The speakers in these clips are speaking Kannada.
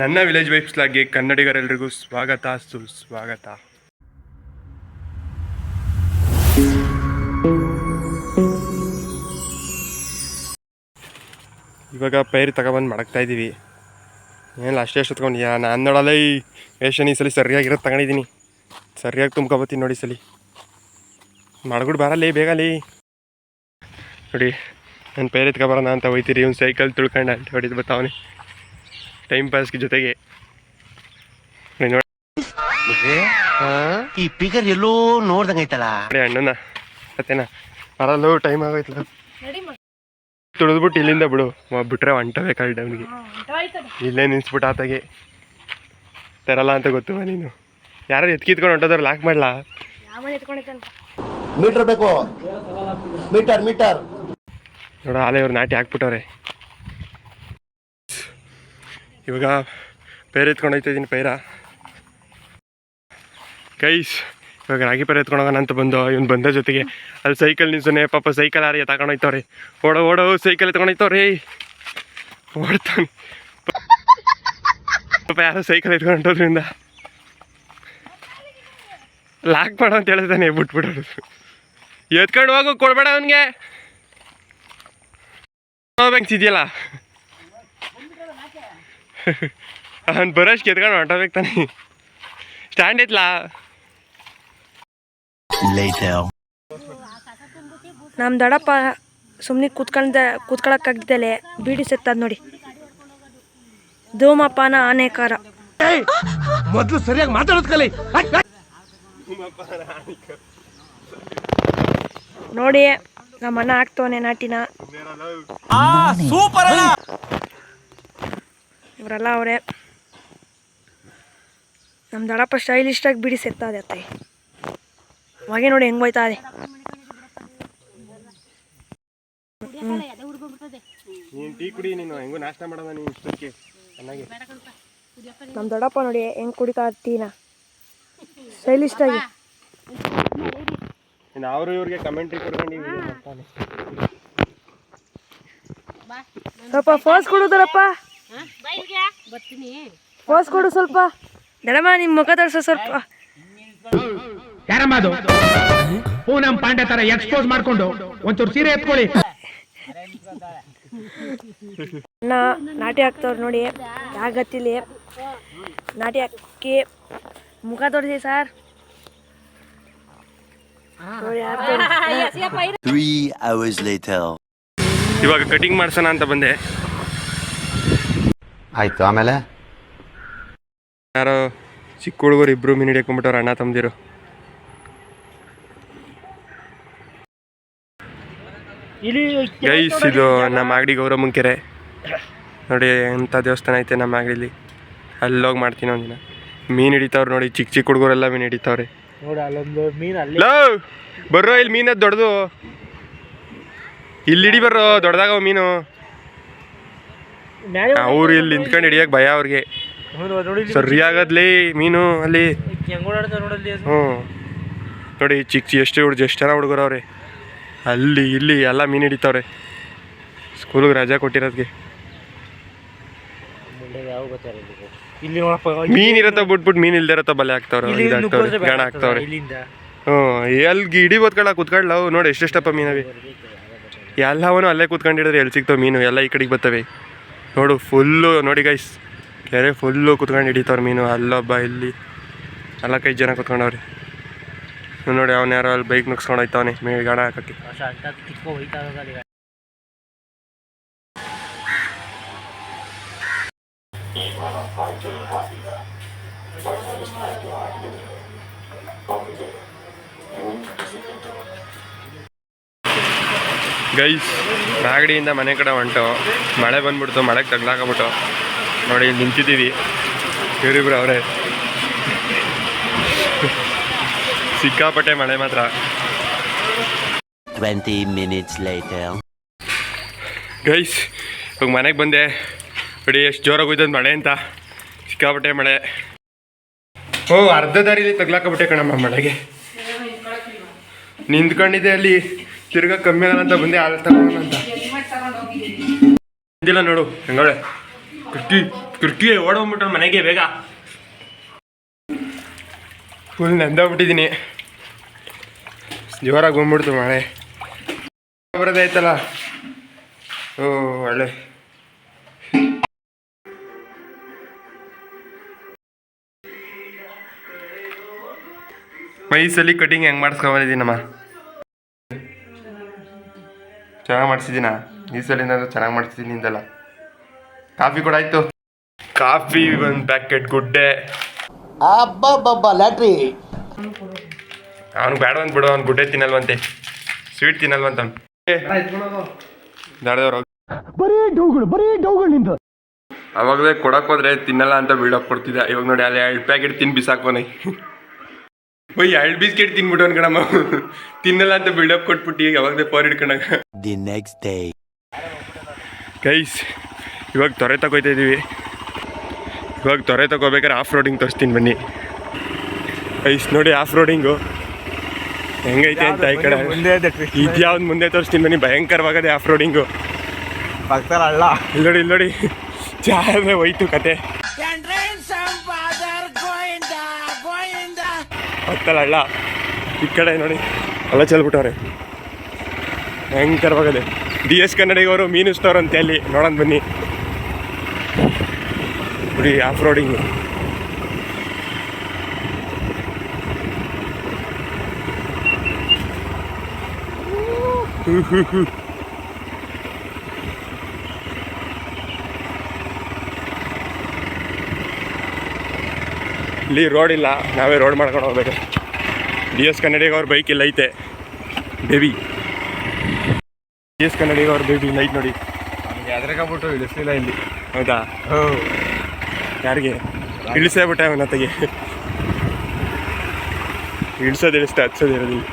ನನ್ನ ವಿಲೇಜ್ ವೈಫ್ಸ್ ಲಾಗಿ ಕನ್ನಡಿಗರೆಲ್ಲರಿಗೂ ಸ್ವಾಗತ ಸುಸ್ವಾಗತ ಇವಾಗ ಪೈರು ತಗೊಬಂದು ಮಡಗ್ತಾ ಇದ್ದೀವಿ ಏನಿಲ್ಲ ಅಷ್ಟೇ ಅಷ್ಟು ತೊಗೊಂಡಿಯಾ ನಾನು ನೋಡಲ್ಲ ಈ ವೇಷನ್ ಈ ಸಲ ಸರಿಯಾಗಿರೋದು ತಗೊಂಡಿದ್ದೀನಿ ಸರಿಯಾಗಿ ತುಂಬ್ಕೊಬತ್ತೀನಿ ನೋಡಿ ಸಲಿ. ಮಡಗುಡ್ ಬರಲ್ಲ, ಬೇಗಲಿ. ನೋಡಿ, ನಾನು ಪೈರು ಎತ್ಕೊಬರೋಣ ಅಂತ ಹೋಯ್ತೀರಿ, ಇವ್ನು ಸೈಕಲ್ ತುಳ್ಕೊಂಡು ಅಂತ ಹೊಡಿದು ಬರ್ತಾವನೆ ಟೈಮ್ ಪಾಸ್ಗೆ ಜೊತೆಗೆ. ಈ ಪಿಗರ್ ಎಲ್ಲೋ ನೋಡ್ದಂಗೈತಲ್ಲ ನೋಡಿ ಅಣ್ಣನ ಮತ್ತೇನ ಅರಲ್ಲೂ ಟೈಮ್ ಆಗೋಯ್ತಲ್ಲ. ತುಳಿದ್ಬಿಟ್ಟು ಇಲ್ಲಿಂದ ಬಿಡು. ಬಿಟ್ರೆ ಬಿಟ್ರೆ ಹೊಂಟಬೇಕು ಅವನಿಗೆ ಇಲ್ಲೇ ನಿನ್ಸ್ಬಿಟ್ಟು ಆತಾಗೆ. ತರಲ್ಲ ಅಂತ ಗೊತ್ತು ನೀನು. ಯಾರು ಎತ್ಕಿತ್ಕೊಂಡು ಹೊಂಟೋದ್ರ ಲಾಕ್ ಮಾಡ್ಲಾ? ಮೀಟರ್ ಬೇಕು. ಮೀಟರ್ ಮೀಟರ್ ನೋಡ ಆಲೆ ಇವ್ರು ನಾಟಿ ಹಾಕ್ಬಿಟ್ಟವ್ರೆ. ಇವಾಗ ಪೈರ್ ಎತ್ಕೊಂಡು ಹೋಗ್ತಾಯಿದ್ದೀನಿ ಪೈರ. ಕೈಸ್ ಇವಾಗ ರಾಗಿ ಪೈರ ಎತ್ಕೊಂಡು ಹೋಗೋಣ ಅಂತ ಬಂದು ಇವ್ನು ಬಂದ ಜೊತೆಗೆ. ಅಲ್ಲಿ ಸೈಕಲ್ ನಿಲ್ಸೋನೆ, ಪಾಪ ಸೈಕಲ್ ಯಾರು ತಗೊಂಡು ಹೋಯ್ತವ್ರೆ. ಓಡೋ ಓಡೋ ಸೈಕಲ್ ಎತ್ಕೊಂಡು ಹೋಯ್ತವ್ರೆ. ಓಡ್ತಾನೆ. ಪಾಪ ಯಾರೋ ಸೈಕಲ್ ಎತ್ಕೊಂಡು ಹೊಂಟೋದ್ರಿಂದ. ಲಾಕ್ ಮಾಡೋ ಅಂತ ಹೇಳ್ತಾನೆ, ಬಿಟ್ಬಿಡೋದು. ಎತ್ಕೊಂಡು ಹೋಗು, ಕೊಡಬೇಡ ಅವನಿಗೆ. ಹೋಗ್ಬೇಕು ಇದೆಯಲ್ಲ? ಅವ್ನು ಬರೋಷ್ಟು ಕೆತ್ಕೊಂಡು ಹೊಂಟೋಗ್ಬೇಕು ತಾನೆ ಸ್ಟ್ಯಾಂಡ್ ಐತ್ಲಾ ನಮ್ ದಡಪ್ಪ ಸುಮ್ಮನೆ ಕೂತ್ಕೊಂಡ ಕೂತ್ಕೊಳಕ್ಕಾಗ್ದಲೆ ಬೀಡಿ ಸೆತ್ತದ ನೋಡಿ. ಧೂಮಪಾನ ಆನೆಕಾರ. ಮೊದ್ಲು ಸರಿಯಾಗಿ ಮಾತಾಡೋದ್ ಕಲಿ. ನೋಡಿ ನಮ್ಮ ಅಣ್ಣ ಹಾಕ್ತವನೆ ನಾಟಿನ ಇವರೆಲ್ಲ ಅವರೇ. ನಮ್ಮ ದಡಪ್ಪ ಸ್ಟೈಲಿಸ್ಟಾಗಿ ಬಿಡಿ ಸೆತ್ತಾದೆ ಅತ್ತೆ. ಹಾಗೆ ನೋಡಿ ಹೆಂಗ್ ಹೋಯ್ತಾ ಅದೇ ನೀನು ಟೀ ಕುಡಿ ನೀನು ಹೆಂಗೂ ನಾಷ್ಟ ಮಾಡೋದ ನೀನು ಇಷ್ಟಕ್ಕೆ. ಚೆನ್ನಾಗಿ. ನಮ್ಮ ದೊಡ್ಡಪ್ಪ ನೋಡಿ ಹೆಂಗ್ ಕುಡಿತಾ ಟೀನ. ಸ್ಟೈಲಿಸ್ಟಾಗಿ ಆಗಿ. ಅವರು ಇವ್ರಿಗೆ ಕಮೆಂಟ್ರಿ ಕೊಡ್ಕೊಂಡು ಸ್ವಲ್ಪ ಫೋಸ್ ಕೊಡು ಫೋಸ್ ಕೊಡು ಸ್ವಲ್ಪ ದಡಮ ನಿಮ್ಮ ಮುಖ ತೋರಿಸು ಸ್ವಲ್ಪ ಯಾರಮ್ಮ ಅದು ಪೂನಂ ಪಾಂಡೆ ತರ ಎಕ್ಸ್ಪೋಸ್ ಮಾಡ್ಕೊಂಡು ಒಂಚೂರು ಸೀರೆ ಎತ್ಕೊಳ್ಳಿ ಅಣ್ಣ ನಾಟಿ ಹಾಕ್ತವ್ರು ನೋಡಿ ಯಾಗತ್ತಿಲಿ ನಾಟಿ ಹಾಕಿ ಮುಖ ತೋರಿಸಿ ಸರ್. ಇವಾಗ ಕಟಿಂಗ್ ಮಾಡ್ಸೋಣ ಅಂತ ಬಂದೆ ಆಯ್ತು ಆಮೇಲೆ? ಯಾರೋ ಚಿಕ್ಕ ಹುಡುಗರು ಇಬ್ರು ಮೀನು ಹಿಡ್ಕೊಂಬಿಟ್ಟವ್ರು ಅಣ್ಣ ತಮ್ಮದಿರು. ಗೈಸ್ ಇದು ನಮ್ಮ ಆಗಡಿ ಗೌರಮ್ಮನ ಕೆರೆ ನೋಡಿ ಎಂಥ ದೇವಸ್ಥಾನ ಐತೆ ನಮ್ಮ ಆಗಡಿಲಿ. ಅಲ್ಲೋಗಿ ಮಾಡ್ತೀನಿ ಒಂದಿನ. ಮೀನು ಹಿಡಿತಾವ್ರು ನೋಡಿ ಚಿಕ್ಕ ಚಿಕ್ಕ ಹುಡುಗರೆಲ್ಲ ಮೀನು ಹಿಡಿತಾವ್ರಿ. ಲೋ ಬರ್ರೋ ಇಲ್ಲಿ ಮೀನದ್ ದೊಡ್ಡದು. ಇಲ್ಲಿ ಹಿಡಿ ಬರ್ರೋ ದೊಡ್ಡದಾಗ ಮೀನು. ಅವ್ರು ಇಲ್ಲಿ ನಿಂತ್ಕೊಂಡು ಹಿಡಿಯಕ್ಕೆ ಭಯ ಅವ್ರಿಗೆ. ಸರಿಯಾಗದ್ಲಿ ಮೀನು ಅಲ್ಲಿ. ಹ್ಞೂ ನೋಡಿ ಚಿಕ್ಕ ಚಿ ಎಷ್ಟು ಹುಡುಗ ಎಷ್ಟು ಜನ ಹುಡುಗರು ಅವ್ರೆ. ಅಲ್ಲಿ ಇಲ್ಲಿ ಎಲ್ಲ ಮೀನು ಹಿಡಿತಾವ್ರೆ. ಸ್ಕೂಲಿಗೆ ರಜಾ ಕೊಟ್ಟಿರೋದ್ಗೆ. ಮೀನ್ ಇರತ್ತ ಬಿಟ್ಬಿಟ್ಟು ಮೀನ್ ಇಲ್ದೇ ಇರತ್ತ ಬಲೆ ಹಾಕ್ತಾವ್ರೆ ಇದಾಗ್ತಾವ್ರೆ. ಗಾಣ ಹಾಕ್ತಾವ್ರೆ. ಹ್ಞೂ ಎಲ್ಲಿ ಇಡಿ ಬದ್ಕೊಳ್ಳ ಕುತ್ಕೊಳ್ಳ ಅವು ನೋಡಿ ಎಷ್ಟೆಷ್ಟಪ್ಪ ಮೀನವೆ ಎಲ್ಲವನು ಅಲ್ಲೇ ಕುತ್ಕೊಂಡಿಡಿದ್ರೆ ಎಲ್ಲಿ ಸಿಗ್ತಾವೆ ಮೀನು? ಎಲ್ಲ ಈ ಕಡೆಗೆ ಬರ್ತವೆ. ನೋಡು ಫುಲ್ಲು ನೋಡಿ ಗೈಸ್ ಕೆರೆ ಫುಲ್ಲು ಕುತ್ಕೊಂಡು ಹಿಡಿತಾವ್ರೆ ಮೀನು. ಅಲ್ಲೊಬ್ಬ ಇಲ್ಲಿ ನಾಲ್ಕೈದು ಜನ ಕುತ್ಕೊಂಡವ್ರೆ. ನೋಡಿ ಅವ್ನು ಯಾರೋ ಅಲ್ಲಿ ಬೈಕ್ ನುಗ್ಸ್ಕೊಂಡು ಹೋಯ್ತವನೆ ಮೇ ಗಾಣ ಹಾಕಕ್ಕೆ. ಗೈಸ್ ಮಾಗಡಿಯಿಂದ ಮನೆ ಕಡೆ ಹೊಂಟು. ಮಳೆ ಬಂದ್ಬಿಡ್ತು ಮಳೆಗೆ ತಗ್ಲಾಕಬಿಟ್ಟು ನೋಡಿ ಇಲ್ಲಿ ನಿಂತಿದ್ದೀವಿ. ಇವರಿಬ್ರು ಅವರೇ. ಸಿಕ್ಕಾಪಟ್ಟೆ ಮಳೆ ಮಾತ್ರ. ಟ್ವೆಂಟಿ ಮಿನಿಟ್ಸ್ ಲೈಟ್ ಗೈಸ್ ಇವಾಗ ಮನೆಗೆ ಬಂದೆ. ನೋಡಿ ಎಷ್ಟು ಜೋರಾಗಿ ಹೋಯ್ತದ ಮಳೆ ಅಂತ. ಸಿಕ್ಕಾಪಟ್ಟೆ ಮಳೆ. ಓ ಅರ್ಧ ದಾರಿಲಿ ತಗ್ಲಾಕಬಿಟ್ಟೆ ಕಣಮ್ಮ ಮಳೆಗೆ. ನಿಂತ್ಕೊಂಡಿದ್ದೆ ಅಲ್ಲಿ. ತಿರ್ಗಾ ಕಮ್ಮಿ ಆಗಲ್ಲಂತ ಬಂದೆ ಹಾಲು ತಗೊಂಡಂತ ಬಂದಿಲ್ಲ ನೋಡು ಹೆಂಗಳೆ ಕಿರ್ಕಿ ಕಿರ್ಕಿ ಓಡೋಗ್ಬಿಟ್ರು ಮನೆಗೆ ಬೇಗ. ಫುಲ್ ನಂದೋಗ್ಬಿಟ್ಟಿದ್ದೀನಿ ಜೋರಾಗಿ ಬಂದ್ಬಿಡ್ತು ಮಳೆ. ಬರೋದಾಯ್ತಲ್ಲ ಓ, ಒಳ್ಳೆ. ಮೈಸಲ್ಲಿ ಕಟಿಂಗ್ ಹೆಂಗೆ ಮಾಡಿಸ್ಕೊಂಬಂದಿದ್ದೀನಮ್ಮ ಚೆನ್ನಾಗಿ ಮಾಡಿಸಿದ್ದೀನ? ಈ ಸಲಿಂದ ಚೆನ್ನಾಗಿ ಮಾಡಿಸಿದ್ದೀನಿ ಇಂದಲ್ಲ ಕಾಫಿ ಕೂಡ ಆಯಿತು. ಕಾಫಿ ಒಂದು ಪ್ಯಾಕೆಟ್ ಗುಡ್ಡೆ. ಅಬ್ಬಬ್ಬಬ್ಬ ಲ್ಯಾಟ್ರಿ. ಅವ್ನಿಗೆ ಬೇಡ ಅಂತ ಬಿಡು ಅವ್ನು ಗುಡ್ಡೆ ತಿನ್ನಲ್ವಂತೆ. ಸ್ವೀಟ್ ತಿನ್ನಲ್ವಂತ ದಾಡ್ದವ್ರು ಅವಾಗಲೇ ಕೊಡಕ್ ಹೋದ್ರೆ ತಿನ್ನಲ್ಲ ಅಂತ ಬೀಳಕ್ ಕೊಡ್ತಿದ್ದ. ಇವಾಗ ನೋಡಿ ಅಲ್ಲಿ ಎರಡು ಪ್ಯಾಕೆಟ್ ತಿನ್ ಬಿಸಾಕೋನೆ ಓಯ್ ಎರಡು ಬಿಸ್ಕೆಟ್ ತಿನ್ಬಿಟ್ಟು ಅನ್ಕಣಮ್ಮ ತಿನ್ನಲ್ಲ ಅಂತ ಬಿಲ್ಡಪ್ ಕೊಟ್ಬಿಟ್ಟು ಈಗ ಅವಾಗಲೇ ಪವರ್ ಹಿಡ್ಕೊಂಡಾಗ ದಿ ನೆಕ್ಸ್ಟ್ ಡೇ ಗೈಸ್ ಇವಾಗ ತೊರೆ ತಗೋತಾ ಇದ್ದೀವಿ ಇವಾಗ ತೊರೆ ತಗೋಬೇಕಾದ್ರೆ ಆಫ್ ರೋಡಿಂಗ್ ತೋರಿಸ್ತೀನಿ ಬನ್ನಿ. ಗೈಸ್ ನೋಡಿ ಆಫ್ ರೋಡಿಂಗು ಹೆಂಗೈತೆ ಅಂತ ಈ ಕಡೆ. ಇದ್ಯಾವ್ದು ಮುಂದೆ ತೋರಿಸ್ತೀನಿ ಬನ್ನಿ. ಭಯಂಕರವಾಗದೆ ಆಫ್ ರೋಡಿಂಗು ಅಲ್ಲ ಇಲ್ಲಿ ನೋಡಿ ಇಲ್ಲಿ ನೋಡಿ. ಹೋಯ್ತು ಕತೆ. ಹೊತ್ತಲ್ಲ ಹಳ್ಳ ಈ ಕಡೆ ನೋಡಿ. ಎಲ್ಲ ಚೆಲ್ಬಿಟ್ಟವ್ರೆ ಭಯಂಕರವಾಗದೆ. ಡಿ ಎಸ್ ಕನ್ನಡಿಗವರು ಮೀನು ಸ್ಟೋರ್ ಅಂತ ಅಲ್ಲಿ. ನೋಡೋಣ ಬನ್ನಿ. ಬಿಡಿ ಆಫ್ ರೋಡಿಂಗ್ ಇಲ್ಲಿ ರೋಡ್ ಇಲ್ಲ ನಾವೇ ರೋಡ್ ಮಾಡ್ಕೊಂಡು ಹೋಗ್ಬೇಕು. ಡಿ ಎಸ್ ಕನ್ನಡಿಗೆ ಅವ್ರ ಬೈಕ್ ಇಲ್ಲ ಐತೆ. ಬೇಬಿ ಡಿ ಎಸ್ ಕನ್ನಡಿಗೆ ಅವ್ರ ಬೇಬಿ ಇಲ್ಲ ಐತೆ ನೋಡಿ. ಎದ್ರಕೊಂಡ್ಬಿಟ್ಟು ಇಳಿಸ್ಲಿಲ್ಲ ಇಲ್ಲಿ. ಹೌದಾ? ಯಾರಿಗೆ? ಇಳಿಸೇ ಬಿಟ್ಟೆ ಅವನ ತೆಗೆ ಇಳಿಸೋದು ಇಳಿಸ್ತಾ ಹಚ್ಚೋದು ಇರೋದಿಲ್ಲ.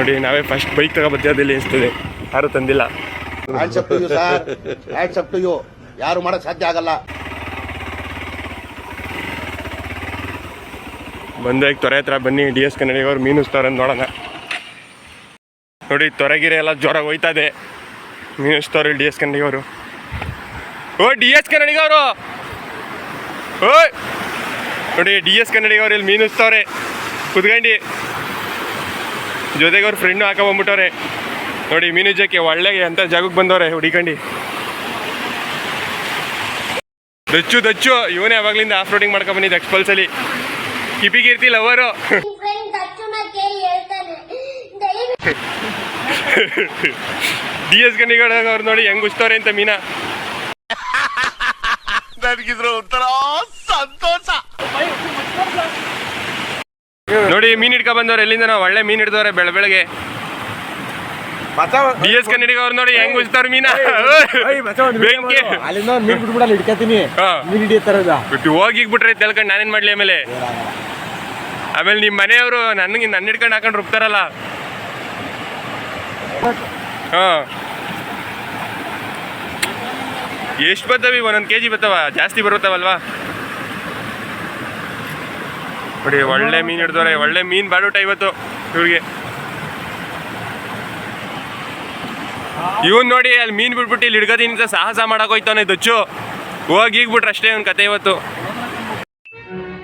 ನೋಡಿ ನಾವೇ ಫಸ್ಟ್ ಬೈಕ್ ತಗೊಬರ್ತೀವಿ ಅನಿಸ್ತದೆ. ಯಾರು ತಂದಿಲ್ಲ. ಯಾರು ಮಾಡಕ್ ಸಾಧ್ಯ ಆಗಲ್ಲ. ಬಂದಾಗ ತೊರೆ ಹತ್ರ ಬನ್ನಿ ಡಿ ಎಸ್ ಕನ್ನಡಿಗವ್ರು ಮೀನು ಅಂತ ನೋಡೋಣ. ನೋಡಿ ತೊರೆಗಿರೆ ಎಲ್ಲ ಜ್ವರ ಹೋಯ್ತಾ ಇದೆ ಮೀನು ಇಸ್ತವ್ರೆ ಡಿ ಎಸ್ ಕನ್ನಡಿಗವರು ಓ ಡಿ ಎಸ್ ಕನ್ನಡಿಗವರು ಓಯ್! ನೋಡಿ ಡಿ ಎಸ್ ಕನ್ನಡಿಗವ್ರು ಇಲ್ಲಿ ಮೀನು ಕುತ್ಕಂಡಿ ಕುತ್ಕಂಡು. ಜೊತೆಗೆ ಅವ್ರ ಫ್ರೆಂಡು ಹಾಕ ಬಂದ್ಬಿಟ್ಟವ್ರೆ. ನೋಡಿ, ಮೀನು ಜಕ್ಕೆ ಒಳ್ಳೆ ಅಂತ ಜಾಗಕ್ಕೆ ಬಂದವ್ರೆ, ಹುಡಿಕಂಡು. ದಚ್ಚು ದಚ್ಚು, ಇವನೇ ಯಾವಾಗ್ಲಿಂದ ಆಫ್ ರೋಡಿಂಗ್ ಮಾಡ್ಕೊಂಡ್ ಬಂದಿದ್ದ ಎಕ್ಸ್ಪಲ್ಸಲ್ಲಿ ಕಿಪಿಗಿರ್ತಿ ಲವರು ಡಿ ಎಸ್ ಗಣಿಗಳ ಅವ್ರು ನೋಡಿ ಹೆಂಗ್ ಉಸ್ತವ್ರೆ ಅಂತ ಮೀನಾ. ನನಗಿದ್ರ ಸಂತೋಷ ನೋಡಿ ಮೀನ್ ಹಿಡ್ಕೊ ಬಂದವ್ರೆ ಎಲ್ಲಿಂದ ನಾವು ಒಳ್ಳೆ ಮೀನ್ ಹಿಡ್ದವ್ರೆ ಬೆಳ ಬೆಳಗ್ಗೆ? ಬಿ ಎಸ್ ಕನ್ನಡಿಗ ಅವ್ರು ನೋಡಿ ಹೆಂಗ್ ಉಜ್ತಾರ ಮೀನಾ? ಬೆಂಕಿ. ಅಲ್ಲಿಂದ ಮೀನ್ ಬಿಟ್ಬಿಡಲ್ಲ ಹಿಡ್ಕತೀನಿ. ಮೀನ್ ಹಿಡಿಯತ್ತಾರ ಬಿಟ್ಟು ಹೋಗಿಗ್ಬಿಟ್ರೆ ತಿಳ್ಕೊಂಡು ನಾನೇನ್ ಮಾಡ್ಲಿ ಆಮೇಲೆ? ಆಮೇಲೆ ನಿಮ್ಮ ಮನೆಯವರು ನನಗೆ ನನ್ನ ಹಿಡ್ಕೊಂಡು ಹಾಕೊಂಡು ರುಬ್ತಾರಲ್ಲ? ಹಾ. ಎಷ್ಟು ಬರ್ತವಿ ಒಂದೊಂದು ಕೆ ಜಿ ಬರ್ತಾವ ಜಾಸ್ತಿ ಬರುತ್ತಾವಲ್ವಾ? ನೋಡಿ ಒಳ್ಳೆ ಮೀನ್ ಹಿಡ್ದವ್ರೆ ಒಳ್ಳೆ ಮೀನ್ ಬಾಡುಟ ಇವತ್ತು ಇವ್ರಿಗೆ. ಇವನ್ ನೋಡಿ ಅಲ್ಲಿ ಮೀನ್ ಬಿಟ್ಬಿಟ್ಟು ಇಲ್ಲಿ ಹಿಡ್ಕೋತೀನಿ ಅಂತ ಸಾಹಸ ಮಾಡಕ್ ಹೋಯ್ತಾನೆ ದಚ್ಚು. ಹೋಗಿ ಈಗ ಬಿಟ್ರೆ ಅಷ್ಟೇ ಒಂದ್ ಕತೆ ಇವತ್ತು.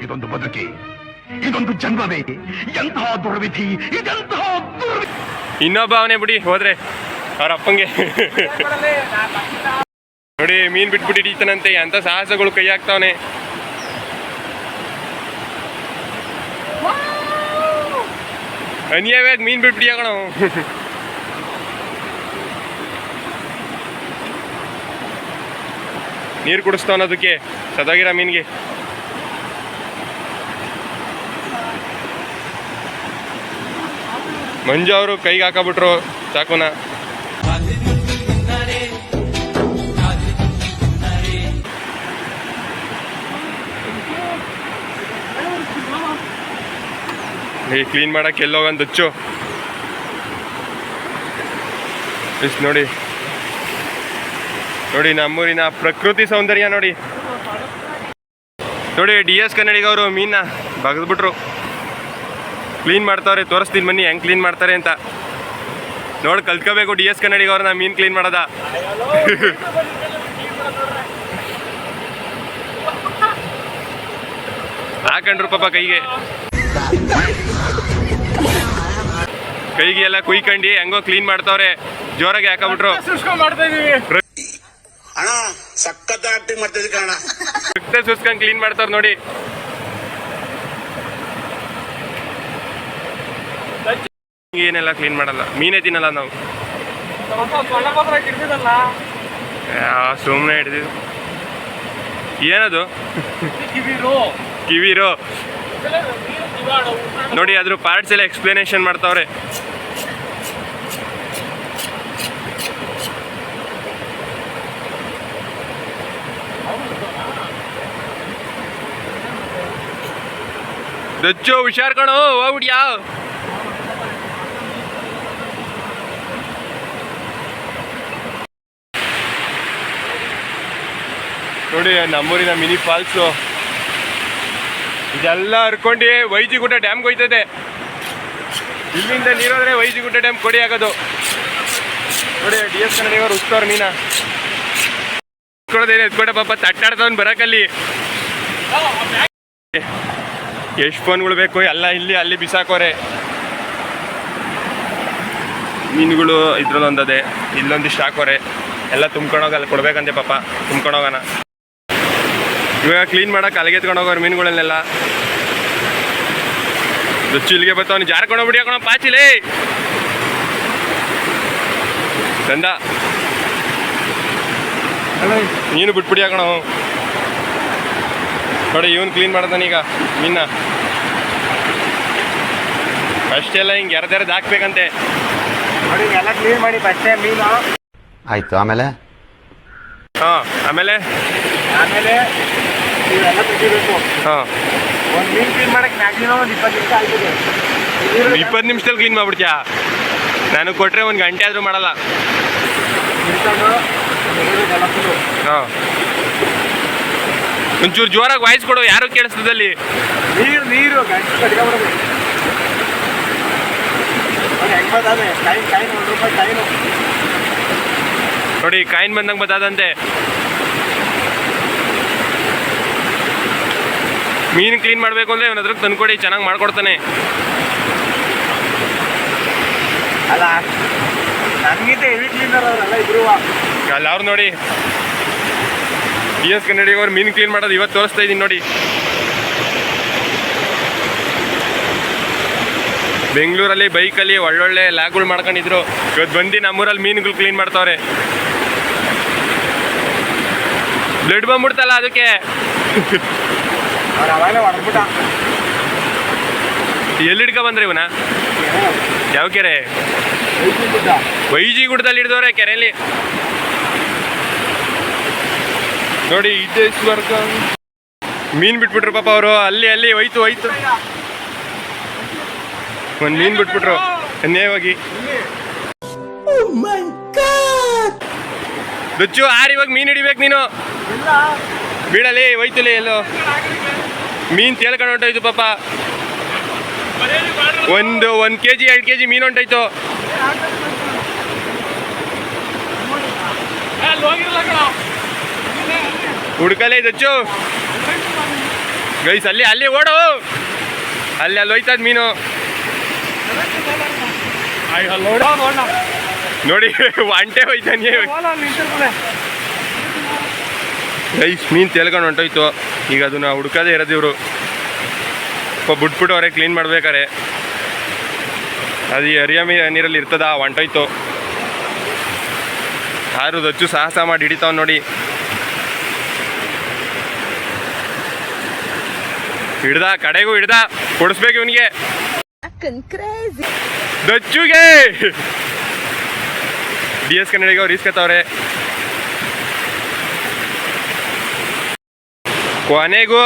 ಇದೊಂದು ಬದುಕಿ ಇದೊಂದು ಜನ್ಮವೇ ಎಂತಹ ದುರ್ವಿಧಿ ಇದೆಂತಹ ದುರ್ವಿಧಿ. ಇನ್ನೊಬ್ಬ ಅವನೇ ಬಿಡಿ ಹೋದ್ರೆ ಅವ್ರ ಅಪ್ಪಂಗೆ. ನೋಡಿ ಮೀನ್ ಬಿಟ್ಬಿಟ್ಟು ಹಿಡಿತಾನಂತೆ ಎಂತ ಸಾಹಸಗಳು ಕೈ ಹಾಕ್ತಾವನೆ. ಅನ್ಯಾವಾಗ ಮೀನ್ ಬಿಟ್ಬಿಡಿ ಕಣ. ನೀರು ಕುಡಿಸ್ತಾವನ ಅದಕ್ಕೆ ಸದಾಗಿರ ಮೀನ್ಗೆ. ಮಂಜು ಅವರು ಕೈಗೆ ಹಾಕಬಿಟ್ರು ಚಾಕುನ. ಈ ಕ್ಲೀನ್ ಮಾಡಕ್ಕೆ ಎಲ್ಲೋಗಂತ ಹಚ್ಚು. ಇಷ್ಟು ನೋಡಿ. ನೋಡಿ ನಮ್ಮೂರಿನ ಪ್ರಕೃತಿ ಸೌಂದರ್ಯ ನೋಡಿ. ನೋಡಿ ಡಿ ಎಸ್ ಕನ್ನಡಿಗ ಅವರು ಮೀನ ಬಗದ್ಬಿಟ್ರು. ಕ್ಲೀನ್ ಮಾಡ್ತಾವ್ರೆ, ತೋರಿಸ್ತೀನಿ ಬನ್ನಿ ಹೆಂಗೆ ಕ್ಲೀನ್ ಮಾಡ್ತಾರೆ ಅಂತ. ನೋಡಿ ಕಲ್ತ್ಕೋಬೇಕು ಡಿ ಎಸ್ ಕನ್ನಡಿಗವ್ರನ್ನ ಮೀನು ಕ್ಲೀನ್ ಮಾಡೋದ. ಹಾಕೊಂಡ್ರು ಪಾಪ ಕೈಗೆ. ಕೈಗೆ ಎಲ್ಲ ಕುಯ್ಕೊಂಡು ಹೆಂಗೋ ಕ್ಲೀನ್ ಮಾಡ್ತಾವ್ರೆ. ಜೋರಾಗಿ ಹಾಕಬಿಟ್ರು. ಅಣ್ಣ ಸಖತ್ ಆಕ್ಟಿಂಗ್ ಮಾಡ್ತಿದ್ದೆ ಕಣ ರಕ್ತ ಸುಸ್ಕೊಂಡ್ ಕ್ಲೀನ್ ಮಾಡ್ತಾರ ನೋಡಿ. ಏನೆಲ್ಲ ಕ್ಲೀನ್ ಮಾಡಲ್ಲ. ಮೀನೇ ತಿನ್ನಲ್ಲ ನಾವು. ಸುಮ್ಮನೆ ಹಿಡ್ದಿದ್ದು ಏನದು? ಕಿವಿರೋ ನೋಡಿ ಅದ್ರ ಪಾರ್ಟ್ಸ್ ಎಲ್ಲ ಎಕ್ಸ್ಪ್ಲನೇಷನ್ ಮಾಡ್ತಾವ್ರೆ. ದಚ್ಚು ಹುಷಾರ್ ಕಣೋ ಹೋಗ್ಬಿಡ್ಯಾ ನೋಡಿ ನಮ್ಮೂರಿನ ಮಿನಿ ಫಾಲ್ಸು ಇದೆಲ್ಲ ಹರ್ಕೊಂಡು ವೈಜಿಗುಡ್ಡ ಡ್ಯಾಮ್ಗೆ ಹೋಯ್ತದೆ. ಇಲ್ಲಿಂದ ನೀರೋದ್ರೆ ವೈಜಿಗುಡ್ಡ ಡ್ಯಾಮ್ ಕೊಡಿ ಆಗೋದು. ನೋಡಿ, ಡಿ ಎಸ್ ಕನ್ನಡಿಗರು ಉಸ್ತವ್ರ ಮೀನ. ಎತ್ಕೊಡೋದೇನು ಎತ್ಕೊಡ ಪಾಪ, ತಟ್ಟಾಡ್ದವ್ನು ಬರಕಲ್ಲಿ. ಎಷ್ಟು ಫೋನ್ಗಳು ಬೇಕು? ಎಲ್ಲ ಇಲ್ಲಿ, ಅಲ್ಲಿ ಬಿಸಾಕೋರೆ. ಮೀನುಗಳು ಇದ್ರಲ್ಲೊಂದದೆ, ಇಲ್ಲೊಂದಿಷ್ಟು ಹಾಕೋರೆ. ಎಲ್ಲ ತುಂಬ್ಕೊಂಡೋಗಿ ಅಲ್ಲಿ ಕೊಡ್ಬೇಕಂತೆ ಪಾಪ, ತುಂಬ್ಕೊಂಡೋಗೋಣ. ಇವಾಗ ಕ್ಲೀನ್ ಮಾಡಕ್ಕೆ ಅಲ್ಲಿಗೆ ಎತ್ಕೊಂಡು ಹೋಗೋರು ಮೀನುಗಳನ್ನೆಲ್ಲ. ಚಿಲ್ಗೆ ಇಲ್ಲಿಗೆ ಬರ್ತಾವನು ಜಾರ್ಕೊಂಡು ಹೋಗ್ಬಿಡಿ ಹಾಕೋಣ ಪಾಚಿಲೇ. ಚಂದ ನೀನು ಬಿಟ್ಬಿಡಿ ಹಾಕೋಣ ನೋಡಿ ಇವನು ಕ್ಲೀನ್ ಮಾಡ್ತಾನೀಗ ಮೀನ. ಅಷ್ಟೆಲ್ಲ ಹಿಂಗೆ ಎರೆದೆರೆದು ಹಾಕ್ಬೇಕಂತೆ. ಎಲ್ಲ ಕ್ಲೀನ್ ಮಾಡಿ ಮೀನು ಆಯ್ತು ಆಮೇಲೆ? ಹಾಂ ಆಮೇಲೆ? ಆಮೇಲೆ? ಇವೆಲ್ಲ ತೆಗಿಬೇಕು ಹಾಂ. ಒಂದು ಮೀನು ಕ್ಲೀನ್ ಮಾಡಕ್ಕೆ ಮ್ಯಾಕ್ಸಿಮಮ್ ಒಂದು ಇಪ್ಪತ್ತು ನಿಮಿಷ ಆಗ್ತದೆ ಇಪ್ಪತ್ತು ನಿಮಿಷದಲ್ಲಿ ಕ್ಲೀನ್ ಮಾಡ್ಬಿಡ್ತೀಯಾ? ನಾನು ಕೊಟ್ಟರೆ ಒಂದು ಗಂಟೆ ಆದರೂ ಮಾಡಲ್ಲ. ಹಾಂ. ಒಂಚೂರು ಜೋರಾಗಿ ವಾಯ್ಸ್ ಕೊಡು ಯಾರು ಕೇಳಿಸ್ತದಲ್ಲಿ ನೀರು ನೀರು ನೋಡಿ ಕಾಯಿನ್ ಬಂದಂಗೆ ಬತ್ತಾದಂತೆ ಮೀನು ಕ್ಲೀನ್ ಮಾಡಬೇಕು ಅಂದರೆ ಅವನ ಹತ್ರಕ್ಕೆ ತಂದ್ಕೊಡಿ ಚೆನ್ನಾಗಿ ಮಾಡ್ಕೊಡ್ತಾನೆ. ಅಲ್ಲ ನನ್ಗಿಂತ ಹೆವಿ ಕ್ಲೀನರ್ ಅವರಲ್ಲ ಇದ್ರು ಅಲ್ಲಿ ಅವ್ರು ನೋಡಿ. ಡಿ ಎಸ್ ಕನ್ನಡಿಗವ್ರು ಮೀನು ಕ್ಲೀನ್ ಮಾಡೋದು ಇವತ್ತು ತೋರಿಸ್ತಾ ಇದ್ದೀನಿ ನೋಡಿ. ಬೆಂಗಳೂರಲ್ಲಿ ಬೈಕಲ್ಲಿ ಒಳ್ಳೊಳ್ಳೆ ಲ್ಯಾಗ್ಗಳು ಮಾಡ್ಕೊಂಡಿದ್ರು. ಇವತ್ತು ಬಂದು ನಮ್ಮೂರಲ್ಲಿ ಮೀನುಗಳು ಕ್ಲೀನ್ ಮಾಡ್ತಾವ್ರೆ. ಬ್ಲಡ್ ಬಂದ್ಬಿಡ್ತಲ್ಲ ಅದಕ್ಕೆ. ಅವ್ರು ಅವಾಗಲೇ ಹೊಡೆದ್ಬಿಟ್ಟ. ಎಲ್ಲಿ ಹಿಡ್ಕೊ ಬಂದ್ರಿ ಇವನ ಯಾವ ಕೆರೆ? ವೈಜಿ ಗುಡ್ಡದಲ್ಲಿ ಹಿಡ್ದವ್ರೆ ಕೆರೆಯಲ್ಲಿ. ನೋಡಿ ಇದ್ದೇಶ್ವರ್ಗ ಮೀನ್ ಬಿಟ್ಬಿಟ್ರು ಪಾಪ ಅವರು. ಅಲ್ಲಿ ಅಲ್ಲಿ ಹೋಯ್ತು ಹೋಯ್ತು. ಒಂದ್ ಮೀನ್ ಬಿಟ್ಬಿಟ್ರು. ನೇವಾಗಿ ದುಚ್ಚು ಆರ್ ಇವಾಗ ಮೀನ್ ಹಿಡಿಬೇಕು ನೀನು. ಬೀಳಲಿ ಹೋಯ್ತಿಲಿ ಎಲ್ಲೋ. ಮೀನ್ ತೇಳ್ಕೊಂಡು ಹೊಂಟೋಯ್ತು ಪಾಪ. ಒಂದು ಒಂದು ಕೆ ಜಿ ಎರಡು ಕೆ ಜಿ ಮೀನು ಹೊಂಟೋಯ್ತು. ಹುಡ್ಕಲೇ ಇದಚ್ಚು ಗೈಸ್ ಅಲ್ಲಿ ಅಲ್ಲಿ ಓಡು. ಅಲ್ಲಿ ಅಲ್ಲಿ ಹೋಯ್ತದ ಮೀನು. ನೋಡಿ ಒಂಟೆ ಹೋಯ್ತಾನೆ ಗೈಸ್ ಮೀನು ತೇಲ್ಕೊಂಡು ಹೊಂಟೋಯ್ತು. ಈಗ ಅದನ್ನು ಹುಡುಕದೇ ಇರೋದಿವರು ಇವರು. ಸ್ವಲ್ಪ ಬಿಟ್ಬಿಟ್ಟು ಅವರೇ ಕ್ಲೀನ್ ಮಾಡ್ಬೇಕಾರೆ. ಅದು ಈ ಹರಿಯ ಮೀ ನೀರಲ್ಲಿ ಇರ್ತದ? ಹೊಂಟೋಯ್ತು. ಯಾರು ದಚ್ಚು ಸಾಹಸ ಮಾಡಿ ಹಿಡಿತಾವ್ ನೋಡಿ. ಹಿಡ್ದ? ಕಡೆಗೂ ಹಿಡ್ದ? ಕೊಡಿಸ್ಬೇಕು ಇವನಿಗೆ. ದಚ್ಚುಗೆ! ಡಿ ಎಸ್ ಕನ್ನಡಿಗ ಅವ್ರು ಇಸ್ಕೊತಾವ್ರೆ ಕೊನೆಗೂ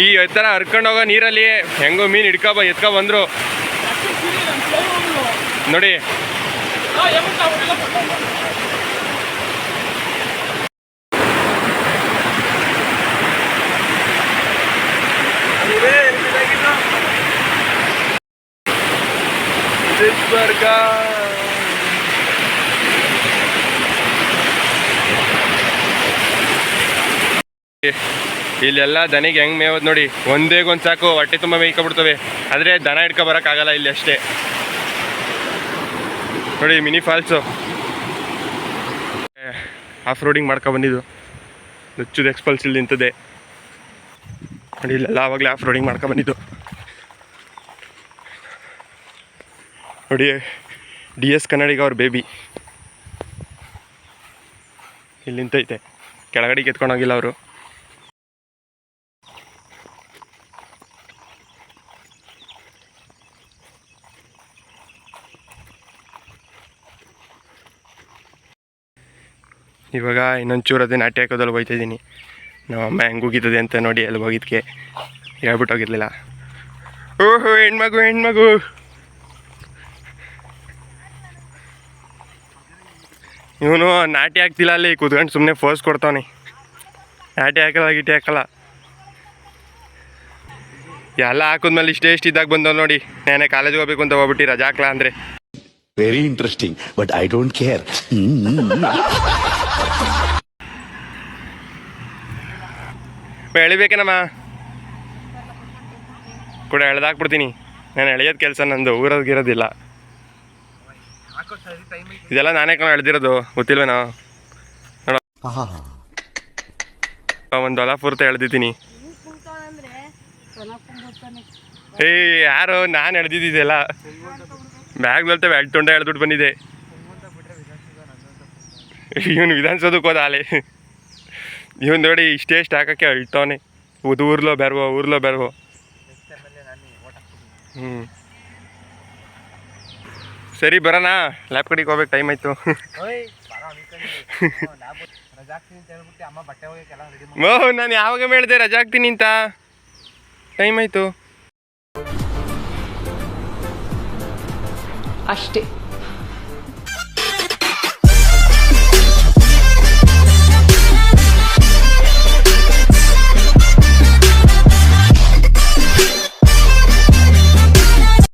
ಈ ಥರ ಹರ್ಕೊಂಡು ಹೋಗೋ ನೀರಲ್ಲಿ ಹೆಂಗೋ ಮೀನು ಹಿಡ್ಕೊ ಬ ಎತ್ಕೊ ಬಂದರು. ನೋಡಿ. ಸ್ವರ್ಗ ಇಲ್ಲೆಲ್ಲ ದನಿಗೆ ಹೆಂಗ್ ಮೇವದ್ ನೋಡಿ. ಒಂದೇ ಒಂದ್ ಸಾಕು, ಹೊಟ್ಟೆ ತುಂಬ ಮೇಯ್ಕೊಬಿಡ್ತವೆ. ಆದರೆ ದನ ಹಿಡ್ಕೊ ಆಗಲ್ಲ ಇಲ್ಲಿ ಅಷ್ಟೇ. ನೋಡಿ ಮಿನಿ ಫಾಲ್ಸು ಆಫ್ ರೋಡಿಂಗ್ ಮಾಡ್ಕೊ ಬಂದಿದ್ದು. ನುಚ್ಚುದು ಎಕ್ಸ್ಪಲ್ಸ್ ಇಲ್ಲಿ ನಿಂತದೆ. ನೋಡಿ, ಇಲ್ಲೆಲ್ಲ ಆವಾಗಲೇ ಆಫ್ ರೋಡಿಂಗ್ ಮಾಡ್ಕೊ ಬಂದಿದ್ದು. ನೋಡಿ ಡಿ ಎಸ್ ಕನ್ನಡಿಗ ಅವ್ರ ಬೇಬಿ ಇಲ್ಲಿ ನಿಂತೈತೆ. ಕೆಳಗಡೆ ಕೆತ್ಕೊಂಡೋಗಿಲ್ಲ ಅವರು. ಇವಾಗ ಇನ್ನೊಂಚೂರು ಅದೇ ನಾಟಿ ಹಾಕೋದಲ್ಲಿ ಹೋಗ್ತಾ ಇದ್ದೀನಿ ನಮ್ಮ ಅಮ್ಮ ಹೆಂಗೆ ಹೋಗಿದ್ದದೆ ಅಂತ ನೋಡಿ ಅಲ್ಲಿ ಹೋಗಿದ್ದಕ್ಕೆ ಹೇಳ್ಬಿಟ್ಟು ಹೋಗಿರಲಿಲ್ಲ. ಓಹೋ, ಹೆಣ್ಮಗು ಹೆಣ್ಮಗು. ಇವನು ನಾಟಿ ಹಾಕ್ತಿಲ್ಲ ಅಲ್ಲಿ, ಕುತ್ಕೊಂಡು ಸುಮ್ಮನೆ ಫೋರ್ಸ್ ಕೊಡ್ತಾವನಿ. ನಾಟಿ ಹಾಕಲ್ಲ, ಗಿಟಿ ಹಾಕಲ್ಲ. ಎಲ್ಲ ಹಾಕಿದ್ಮೇಲೆ ಇಷ್ಟೇ ಇಷ್ಟು ಇದ್ದಾಗ ಬಂದವ್ ನೋಡಿ. ನಾನೇ ಕಾಲೇಜ್ಗೆ ಹೋಗ್ಬೇಕು ಅಂತ ಹೋಗ್ಬಿಟ್ಟಿ ರಜಾ ಹಾಕ್ಲಾ ಅಂದರೆ. Very interesting but I don't care ಎಳಿಬೇಕೇನಮ್ಮ ಕೂಡ ಎಳ್ದಾಕ್ಬಿಡ್ತೀನಿ. ನಾನು ಎಳೆಯೋದು ಕೆಲಸ ನಂದು ಊರೋದಿರೋದಿಲ್ಲ ಇದೆಲ್ಲ ನಾನೇ ಕಣ ಎಳ್ದಿರೋದು, ಗೊತ್ತಿಲ್ವೇನೋ? ನೋಡ. ಒಂದು ಹೊಲ ಪೂರ್ತಿ ಎಳ್ದಿದ್ದೀನಿ. ಏಯ್, ಯಾರು? ನಾನು ಎಳ್ದಿದ್ದಿದ್ದೆಲ್ಲ ಬ್ಯಾಗ್ ತೊಂಡ ತೊಂಡೆ ಎಳ್ದುಟ್ಟು ಬಂದಿದೆ. ಇವನು ವಿಧಾನಸೌಧಕ್ಕೆ ಹೋದ ಆಲೆ. ಇವನು ನೋಡಿ ಇಷ್ಟೇ ಹಾಕೋಕ್ಕೆ ಅಳ್ತಾವನೆ ಉದು ಊರ್ಲೋ ಬೆರ್ವೋ ಊರ್ಲೋ ಬೆರ್ವೋ. ಹ್ಞೂ ಸರಿ, ಬರೋಣ. ಲ್ಯಾಪ್ ಕಡೆಗೆ ಹೋಗ್ಬೇಕು, ಟೈಮ್ ಆಯಿತು. ಓಯ್ ಬಾರ ಅನ್ಕೊಂಡು ರಜಾ ಹಾಕ್ತೀನಿ ಅಂತ ಹೇಳ್ಬಿಟ್ಟು ಅಮ್ಮ ಬಟ್ಟೆ ಹೋಗಕ್ಕೆಲ್ಲ ರೆಡಿ ಓ ನಾನು ಯಾವಾಗ ಹೇಳಿದೆ ರಜಾ ಹಾಕ್ತೀನಿ ಅಂತ? ಟೈಮ್ ಆಯಿತು. ಅಷ್ಟೇ.